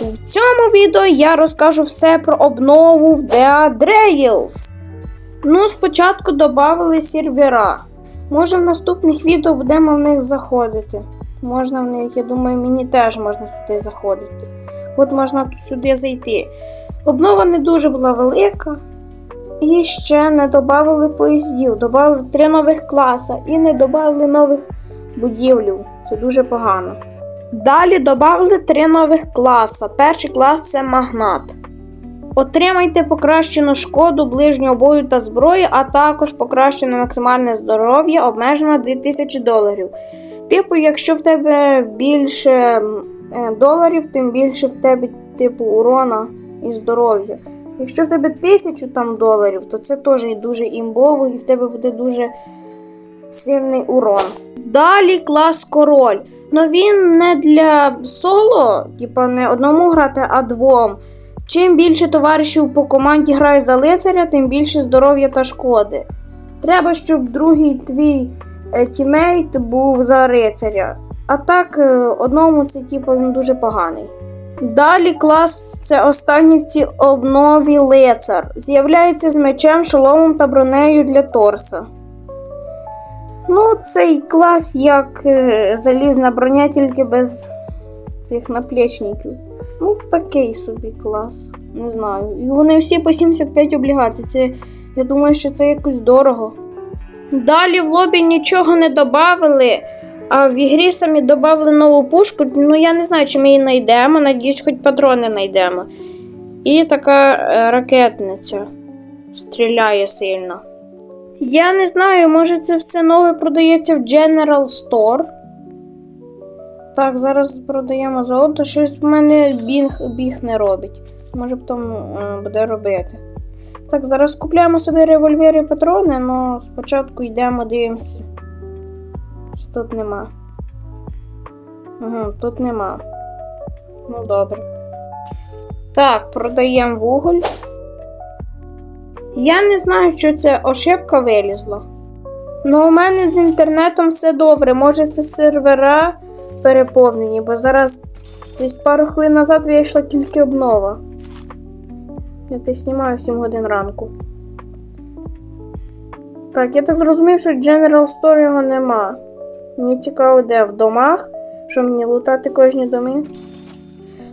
В цьому відео я розкажу все про обнову в Dead Rails. Ну, спочатку додали сервера. Може, в наступних відео будемо в них заходити. Можна в них, я думаю, мені теж можна сюди заходити. От можна тут сюди зайти. Обнова не дуже була велика. І ще не додали поїздів. Додали три нових класа і не додали нових будівлів. Це дуже погано. Далі додали три нових класа. Перший клас це магнат. Отримайте покращену шкоду ближнього бою та зброї, а також покращене максимальне здоров'я обмежено 2000 доларів. Типу, якщо в тебе більше е, доларів, тим більше в тебе типу урона і здоров'я. Якщо в тебе 1000 там доларів, то це теж дуже імбово, і в тебе буде дуже сильний урон. Далі клас король. Ну він не для соло, типа не одному грати, а двом. Чим більше товаришів по команді грає за лицаря, тим більше здоров'я та шкоди. Треба, щоб другий твій е, тімейт був за рицаря. А так, е, одному це типу, він дуже поганий. Далі клас це останній в цій обнові лицар. З'являється з мечем, шоломом та бронею для торса. Ну, цей клас як е, залізна броня, тільки без цих наплічників. Ну, такий собі клас. Не знаю. І вони всі по 75 облігацій. Це, я думаю, що це якось дорого. Далі в лобі нічого не додали, а в ігрі самі додали нову пушку. Ну, я не знаю, чи ми її знайдемо. Надіюсь, хоч патрони знайдемо. І така е, ракетниця стріляє сильно. Я не знаю, може це все нове продається в General Store. Так, зараз продаємо золото. Щось в мене біг, біг не робить. Може потім е, буде робити. Так, зараз купляємо собі револьвер і патрони, але спочатку йдемо дивимося. Що Тут нема. Угу, тут нема. Ну добре. Так, продаємо вуголь. Я не знаю, що це ошибка вилізла. Ну, у мене з інтернетом все добре. Може, це сервера переповнені, бо зараз десь пару хвилин назад вийшла тільки обнова. Я те знімаю 7 годин ранку. Так, я так зрозумів, що General Store його нема. Мені цікаво, де в домах, що мені лутати кожні доми.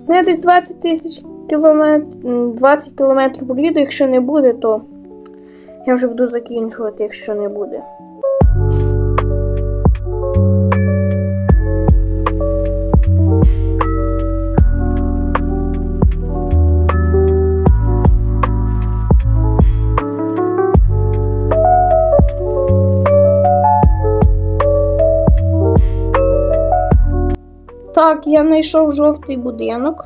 Ну, я десь 20 тисяч кілометрів, 20 кілометрів проїду, якщо не буде, то я вже буду закінчувати, якщо не буде. Так, я знайшов жовтий будинок.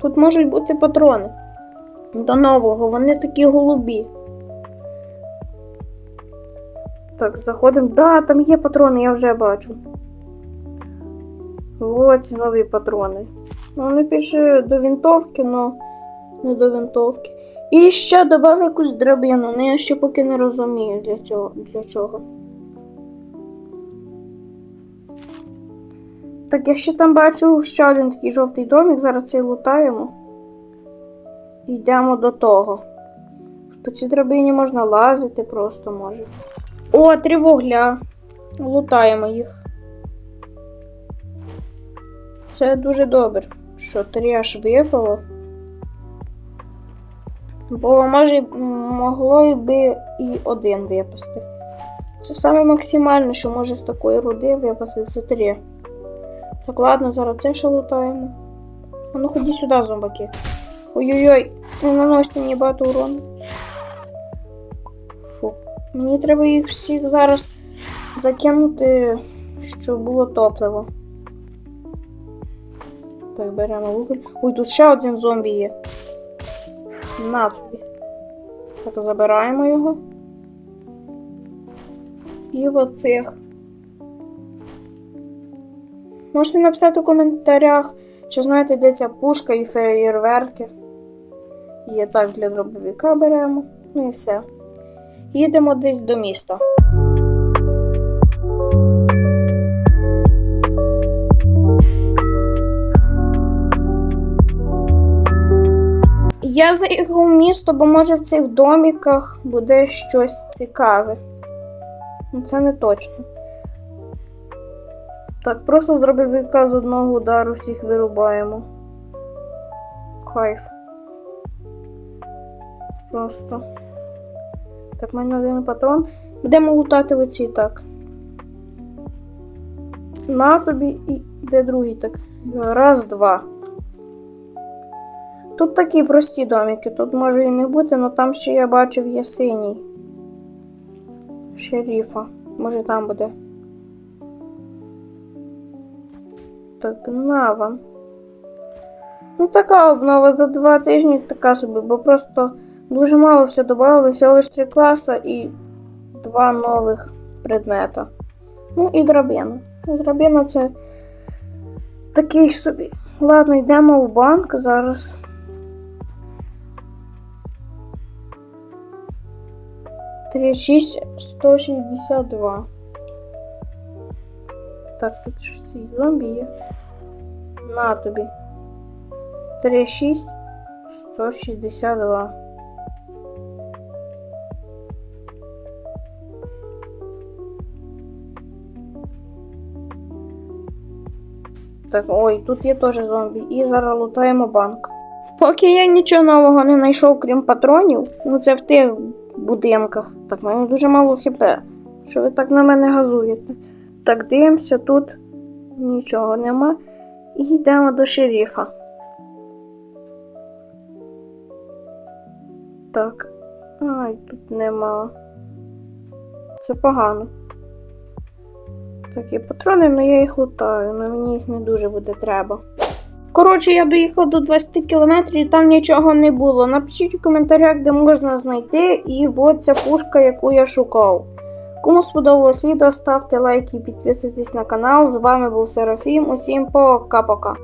Тут можуть бути патрони. До нового, вони такі голубі. Так, заходимо. Да, там є патрони, я вже бачу. Ось нові патрони. Ну, Вони пише до винтовки, але не до винтовки. І ще додали якусь драбину, але я ще поки не розумію для цього, для чого. Так, я ще там бачу ще один такий жовтий домик, зараз цей лутаємо. Йдемо до того. По цій драбині можна лазити просто може. О, три вугля. Лутаємо їх. Це дуже добре, що три аж випало. Бо може могло би і один випасти. Це саме максимальне, що може з такої руди випасти, це три. Так, ладно, зараз це ще лутаємо. А ну ході сюди, зомбаки. Ой-ой-ой, не наносьте мені багато урону. Мені треба їх всіх зараз закинути, щоб було топливо. Так, беремо вуголь. Ой, тут ще один зомбі є. На тобі. Так, забираємо його. І оцих. Можете написати у коментарях, чи знаєте, де ця пушка і феєрверки. І так для дробовика беремо. Ну і все. Їдемо десь до міста. Я заїхав в місто, бо може в цих доміках буде щось цікаве. Ну, Це не точно. Так, просто зробив віка одного удару, всіх вирубаємо. Кайф. Просто. Так, в мене один патрон. Будемо лутати в оці так. На тобі і де другий так. Раз, два. Тут такі прості домики, тут може і не бути, але там ще я бачив є синій. Шеріфа. Може там буде. Так, на вам. Ну, така обнова за два тижні така собі, бо просто дуже мало все додали, всього лише три класи і два нових предмета. Ну і драбина. Ну, Драбина це такий собі. Ладно, йдемо в банк зараз. Три шість сто шістдесят два. Так, тут щось зомбі є. На тобі. Три шість сто шістдесят два. Так, ой, тут є теж зомбі. І зараз лутаємо банк. Поки я нічого нового не знайшов, крім патронів, ну це в тих будинках. Так, в мене дуже мало хп. Що ви так на мене газуєте? Так, дивимося, тут нічого нема. І йдемо до шерифа. Так. Ай, тут нема. Це погано. Так, є патрони, але я їх лутаю, але мені їх не дуже буде треба. Коротше, я доїхав до 20 кілометрів і там нічого не було. Напишіть у коментарях, де можна знайти, і от ця пушка, яку я шукав. Кому сподобалось відео, ставте лайки і підписуйтесь на канал. З вами був Серафім. Усім пока-пока.